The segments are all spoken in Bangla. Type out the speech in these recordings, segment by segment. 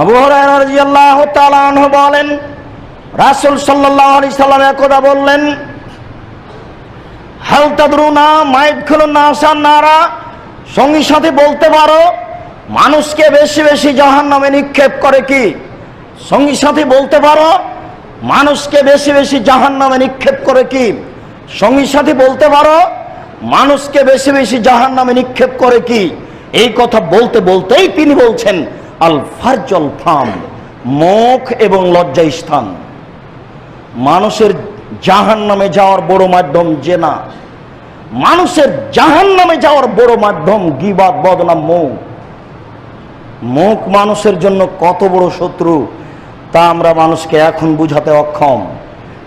আবু হুরায়রা রাদিয়াল্লাহু তাআলা আনহু বলেন, রাসূল সাল্লাল্লাহু আলাইহি সাল্লাম একদা বললেন, হাল তাদরুনা মাইদখুলুন নাসান নারা সঙ্গী সাথে বলতে পারো, মানুষকে বেশি বেশি জাহান্নামে নিক্ষেপ করে কি? সঙ্গী সাথে বলতে পারো, মানুষকে বেশি বেশি জাহান্নামে নিক্ষেপ করে কি? সঙ্গী সাথে বলতে পারো, মানুষকে বেশি বেশি জাহান্নামে নিক্ষেপ করে কি? এই কথা বলতে বলতেই তিনি বলছেন আল ফারজল ফাম, মুখ এবং লজ্জা স্থান। মানুষের জাহান নামে যাওয়ার বড় মাধ্যম জেনা। মানুষের জাহান নামে যাওয়ার বড় মাধ্যম গিবাদ, বদনাম, মুখ। মুখ মানুষের জন্য কত বড় শত্রু, তা আমরা মানুষকে এখন বুঝাতে অক্ষম।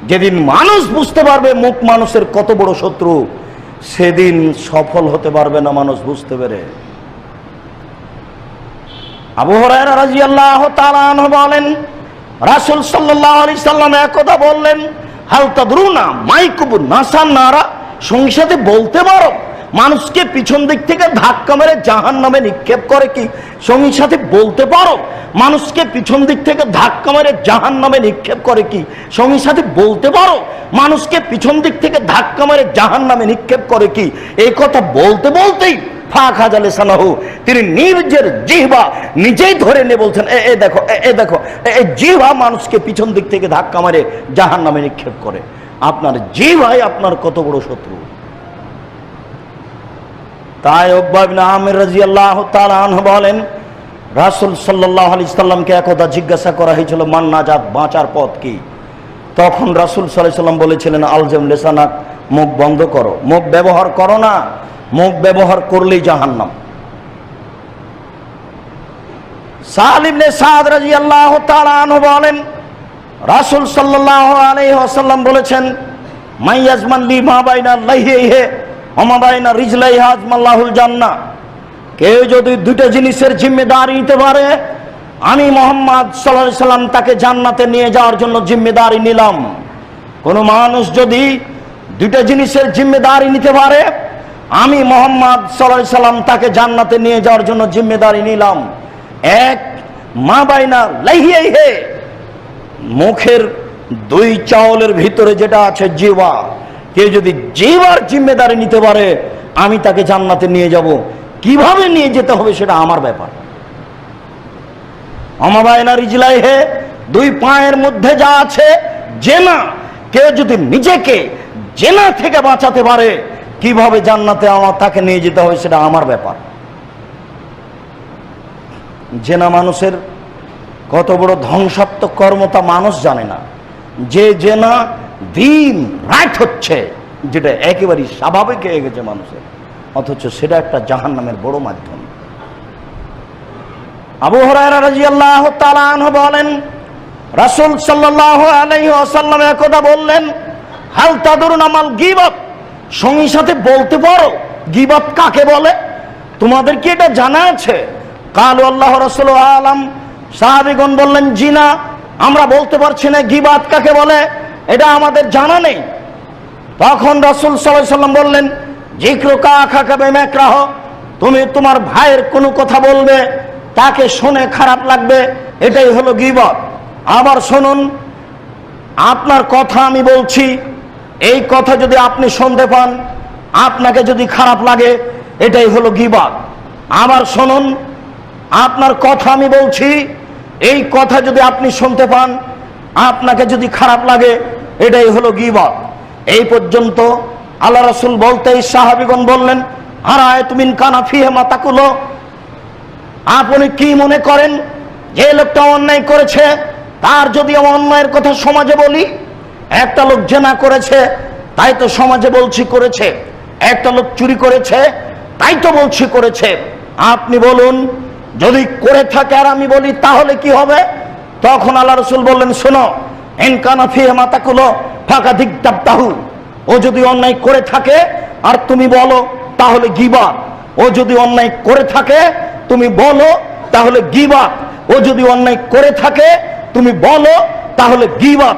যেদিন মানুষ বুঝতে পারবে মুখ মানুষের কত বড় শত্রু, সেদিন সফল হতে পারবে না মানুষ বুঝতে পেরে। আবু রাদিয়াল্লাহু তাআলা বলেন, রাসূল সাল্লাল্লাহু আলাইহি সাল্লাম একদা বললেন, হাল তাদরুনা মাইকুবু নাসান নারা? সাথে বলতে পারো, মানুষকে পিছন দিক থেকে ধাক্কা মেরে জাহান নামে নিক্ষেপ করে কি? সঙ্গী সাথে বলতে পারো, মানুষকে পিছন দিক থেকে ধাক্কা মেরে জাহান নামে নিক্ষেপ করে কি? সঙ্গী সাথে বলতে পারো, মানুষকে পিছন দিক থেকে ধাক্কা মেরে জাহান নামে নিক্ষেপ করে কি? এই কথা বলতে বলতেই ফাঁক হাজালে সানাহু তিনি নিজের জিহবা নিজেই ধরে নিয়ে বলছেন, এ দেখো এ দেখো, এ এ জিহবা মানুষকে পিছন দিক থেকে ধাক্কা মারে জাহান নামে নিক্ষেপ করে। আপনার জিহবাই আপনার কত বড় শত্রু। তাই ওকবাবিন আমির রাজি বলেন, রাসুল সাল্লাহ আলি সাল্লামকে একদা জিজ্ঞাসা করা হয়েছিল মান্নাজাত বাঁচার পথ কি? তখন রাসুল সাল্লাহ সাল্লাম বলেছিলেন, আলজেম লেসানাক, মুখ বন্ধ করো, মুখ ব্যবহার করো না। মুখ ব্যবহার করলেই জাহান্নাম। সালিবনে সাদ রাজি আল্লাহ তালাহ বলেন, রাসুল সাল্লাহ আলাইহি ওয়াসাল্লাম বলেছেন মাইয়াজমান মা বাইনা লাইহে অমাবাইনা রিজলাই হাজমাল্লাহুল জান্না কেউ যদি দুটো জিনিসের জিম্মেদারি নিতে পারে, আমি মোহাম্মদ সাল্লাহ সাল্লাম তাকে জান্নাতে নিয়ে যাওয়ার জন্য জিম্মেদারি নিলাম। কোনো মানুষ যদি দুটো জিনিসের জিম্মেদারি নিতে পারে আমি মোহাম্মদ সাল্লাম তাকে জান্নাতে নিয়ে যাওয়ার জন্য জিম্মেদারি নিলাম। এক, মা বাইনা লাইহে হে। মুখের দুই চাউলের ভিতরে যেটা আছে জিবা কেউ যদি জিবার জিম্মেদারি নিতে পারে, আমি তাকে জান্নাতে নিয়ে যাব। কীভাবে নিয়ে যেতে হবে সেটা আমার ব্যাপার। অমাবায়না রিজলাই হে, দুই পায়ের মধ্যে যা আছে, জেনা। কেউ যদি নিজেকে জেনা থেকে বাঁচাতে পারে কীভাবে জান্নাতে আমার তাকে নিয়ে যেতে হবে সেটা আমার ব্যাপার। জেনা মানুষের কত বড় ধ্বংসাত্মক কর্ম তা মানুষ জানে না। যে জেনা দিন, রাত হচ্ছে, যেটা একেবারেই স্বাভাবিক হয়ে গেছে মানুষের। অথচ সেটা একটা জাহান নামের বড় মাধ্যম। আবু বলেন, রাসূল সাল্লাল্লাহু আলাই ওয়াসাল্লাম একদা বললেন, হাল তাদরুন আমাল গীবত? সঙ্গী সাথে বলতে পারো। গীবত কাকে বলে? তোমাদের কি এটা জানা আছে? কাল আল্লাহ রসুল আলাম, সাহাবিগণ বললেন, জিনা, আমরা বলতে পারছি না গিবাত কাকে বলে? এটা আমাদের জানা নেই। তখন রসুল সাল্লাম বললেন জিক্রকা খাকাবে মেকরাহ তুমি তোমার ভাইয়ের কোনো কথা বলবে? তাকে শুনে খারাপ লাগবে? এটাই হলো গিবত আবার শুনুন, আপনার কথা আমি বলছি এই কথা যদি আপনি শুনতে পান, আপনাকে যদি খারাপ লাগে, এটাই হলো গিবত আমার শুনুন, আপনার কথা আমি বলছি, এই কথা যদি আপনি শুনতে পান, আপনাকে যদি খারাপ লাগে, এটাই হলো গিবত এই পর্যন্ত আল্লাহ রসুল বলতেই সাহাবিগণ বললেন হারায় তুমি কানা ফিহে মাতাকুলো আপনি কি মনে করেন, যে লোকটা অন্যায় করেছে, তার যদি অন্যায়ের কথা সমাজে বলি একটা লোক জেনা করেছে, তাই তো সমাজে বলছি করেছে। একটা লোক চুরি করেছে, তাই তো বলছি করেছে। আপনি বলুন, যদি করে থাকে আর আমি বলি, তাহলে কি হবে? তখন আল্লাহ রসুল বললেন, শোনো এনকানা ফিহে মাতাকুলো ফাঁকা দিক তাহু ও যদি অন্যায় করে থাকে, আর তুমি বলো, তাহলে গিবা। ও যদি অন্যায় করে থাকে, তুমি বলো, তাহলে গিবাত ও যদি অন্যায় করে থাকে, তুমি বলো, তাহলে গিবাত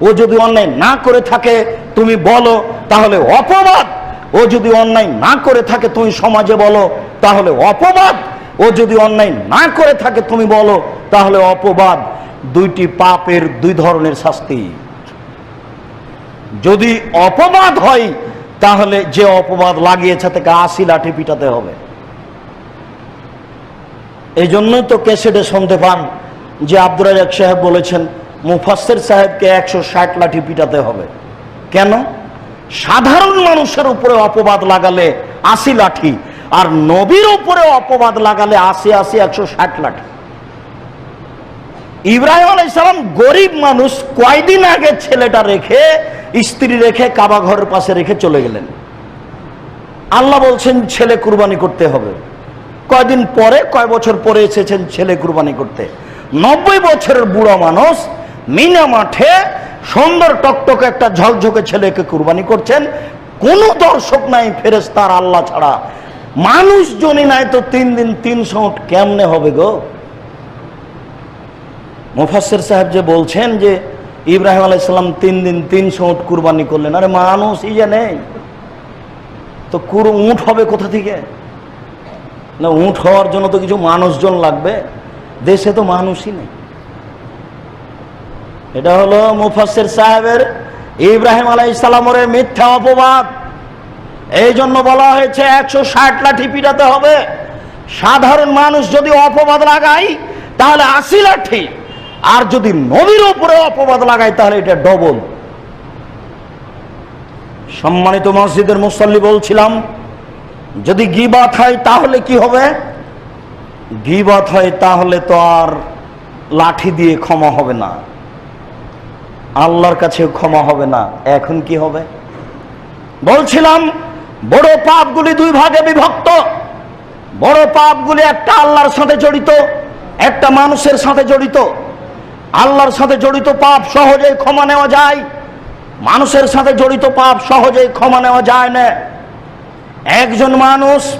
ও যদি অন্যায় না করে থাকে, তুমি বলো, তাহলে অপবাদ। ও যদি অন্যায় না করে থাকে, তুমি সমাজে বলো, তাহলে অপবাদ। ও যদি অন্যায় না করে থাকে, তুমি বলো, তাহলে অপবাদ। দুইটি পাপের দুই ধরনের শাস্তি। যদি অপবাদ হয়, তাহলে যে অপবাদ লাগিয়েছে, তাকে আশি লাঠি পিটাতে হবে। এই জন্যই তো ক্যাসেটে শুনতে পান। যে আব্দুর রাজাক সাহেব বলেছেন মুফাসের সাহেবকে একশো ষাট লাঠি পিটাতে হবে। কেন? সাধারণ মানুষের উপরে অপবাদ লাগালে আশি লাঠি, আর নবীর উপরে অপবাদ লাগালে আশি আশি, একশো ষাট লাঠি। ইব্রাহিম আলাইসালাম গরিব মানুষ কয়দিন আগে ছেলেটা রেখে, স্ত্রী রেখে কাবা ঘরের পাশে রেখে চলে গেলেন। আল্লাহ বলছেন, ছেলে কুরবানি করতে হবে। কয়দিন পরে, কয় বছর পরে এসেছেন ছেলে কুরবানি করতে? নব্বই বছরের বুড়ো মানুষ মিনা মাঠে সুন্দর টকটকে একটা ঝকঝকে ছেলেকে কুরবানি করছেন। কোনো দর্শক নাই ফেরেস্তার আল্লাহ ছাড়া। মানুষ জনি নাই তো তিন দিন তিনশো উট কেমনে হবে গো? মুফাসের সাহেব যে বলছেন যে ইব্রাহিম আলাইসাল্লাম তিন দিন তিনশো উট কুরবানি করলেন, আরে মানুষই যে নেই। তো কুর উঠ হবে কোথা থেকে? না উঠ হওয়ার জন্য তো কিছু মানুষজন লাগবে। দেশে তো মানুষই নেই। এটা হলো মুফাসের সাহেবের ইব্রাহিম আলাই ইসলামের মিথ্যা অপবাদ। এই জন্য বলা হয়েছে, একশো ষাট লাঠি পিটাতে হবে। সাধারণ মানুষ যদি অপবাদ লাগায়, তাহলে আশি লাঠি। আর যদি নবীর উপরে অপবাদ লাগায়, তাহলে এটা ডবল সম্মানিত মসজিদের মুসল্লি বলছিলাম, যদি গিবাত হয়, তাহলে কি হবে? গিবাত হয় তাহলে তো আর লাঠি দিয়ে ক্ষমা হবে না। আল্লাহর কাছে ক্ষমা হবে না। এখন কি হবে? বলছিলাম, বড় পাপগুলি দুই ভাগে বিভক্ত। বড় পাপগুলি একটা আল্লাহর সাথে জড়িত, একটা মানুষের সাথে জড়িত। আল্লাহর সাথে জড়িত পাপ সহজেই ক্ষমা নেওয়া যায়, মানুষের সাথে জড়িত পাপ সহজেই ক্ষমা নেওয়া যায় না। একজন মানুষ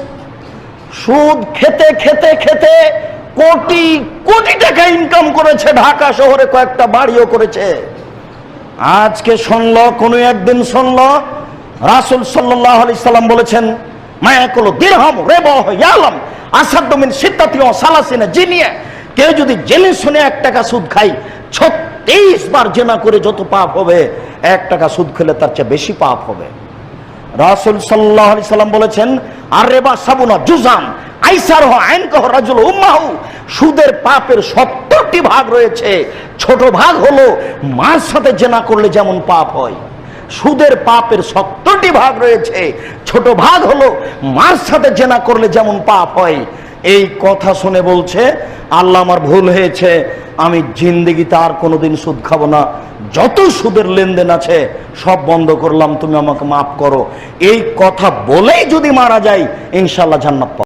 সুদ খেতে খেতে খেতে কোটি কোটি টাকা ইনকাম করেছে ঢাকা শহরে, কয়েকটা বাড়িও করেছে। আজকে শুনল, কোনো একদিন শুনল, রাসুল সাল্লাম বলেছেন সালাসিনে কেউ যদি জেনে শুনে এক টাকা সুদ জেনা করে যত পাপ হবে, এক টাকা সুদ খেলে তার চেয়ে বেশি পাপ হবে। বলেছেন আর সাবুনা জুজান আইসার রাজুল উম্মাহু। সুদের পাপের সত্তরটি ভাগ রয়েছে। ছোট ভাগ হলো মার সাথে জেনা করলে যেমন পাপ হয়। সুদের পাপের সত্তরটি ভাগ রয়েছে। ছোট ভাগ হলো মার সাথে জেনা করলে যেমন পাপ হয়। এই কথা শুনে বলছে, আল্লাহ আমার ভুল হয়েছে। আমি জিন্দেগিতে আর কোনোদিন সুদ খাব না। যত সুদের লেনদেন আছে, সব বন্ধ করলাম, তুমি আমাকে মাফ করো এই কথা বলেই যদি মারা যায় ইনশাল্লাহ জান্নাত।